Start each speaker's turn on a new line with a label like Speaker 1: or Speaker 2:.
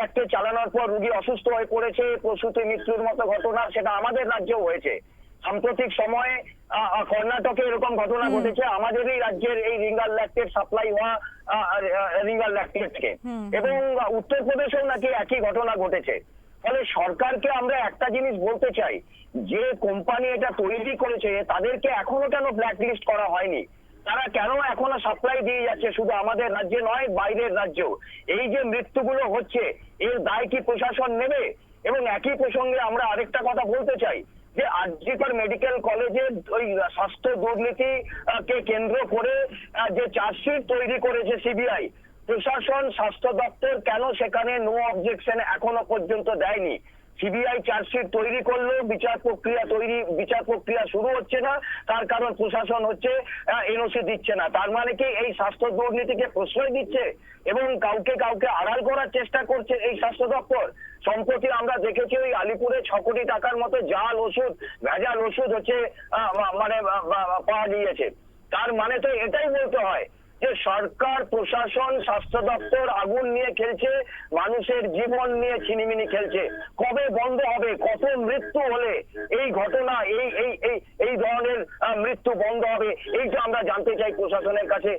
Speaker 1: ল্যাক্টেট চালানোর পর রুগী অসুস্থ হয়ে পড়েছে প্রসূতি মৃত্যুর মতো ঘটনা সেটা আমাদের রাজ্যেও হয়েছে। সাম্প্রতিক সময়ে কর্ণাটকে এরকম ঘটনা ঘটেছে আমাদেরই রাজ্যের এই রিঙ্গাল ল্যাক্টেট সাপ্লাই হওয়া রিঙ্গাল ল্যাক্টেটকে। এবং উত্তরপ্রদেশেও নাকি একই ঘটনা ঘটেছে। ফলে সরকারকে আমরা একটা জিনিস বলতে চাই যে কোম্পানি এটা তৈরি করেছে তাদেরকে এখনও কেন ব্ল্যাক লিস্ট করা হয়নি? তারা কেন এখনও সাপ্লাই দিয়ে যাচ্ছে? শুধু আমাদের রাজ্যে নয়, বাইরের রাজ্যেও। এই যে মৃত্যুগুলো হচ্ছে, এর দায় কি প্রশাসন নেবে? এবং একই প্রসঙ্গে আমরা আরেকটা কথা বলতে চাই, যে আরজিকর মেডিকেল কলেজে ওই স্বাস্থ্য দুর্নীতি কে কেন্দ্র করে যে চার্জশিট তৈরি করেছে সিবিআই, প্রশাসন, স্বাস্থ্য দপ্তর কেন সেখানে নো অবজেকশন এখনও পর্যন্ত দেয়নি? সিবিআই চার্জশিট তৈরি করল বিচার প্রক্রিয়া তৈরি, বিচার প্রক্রিয়া শুরু হচ্ছে না, তার কারণ প্রশাসন হচ্ছে এনওসি দিচ্ছে না। তার মানে কি, এই স্বাস্থ্য দুর্নীতিকে প্রশ্রয় দিচ্ছে এবং কাউকে কাউকে আড়াল করার চেষ্টা করছে এই স্বাস্থ্য দপ্তর। সম্প্রতি আমরা দেখেছি ওই আলিপুরে ছ কোটি টাকার মতো জাল ওষুধ, ভেজাল ওষুধ হচ্ছে মানে পাওয়া গিয়েছে। তার মানে তো এটাই বলতে হয় যে সরকার, প্রশাসন, স্বাস্থ্য দপ্তর আগুন নিয়ে খেলছে, মানুষের জীবন নিয়ে ছিনিমিনি খেলছে। কবে বন্ধ হবে? কত মৃত্যু হলে? এই ঘটনা, এই এই এই ধরনের মৃত্যু বন্ধ হবে? এইটা আমরা জানতে চাই প্রশাসনের কাছে।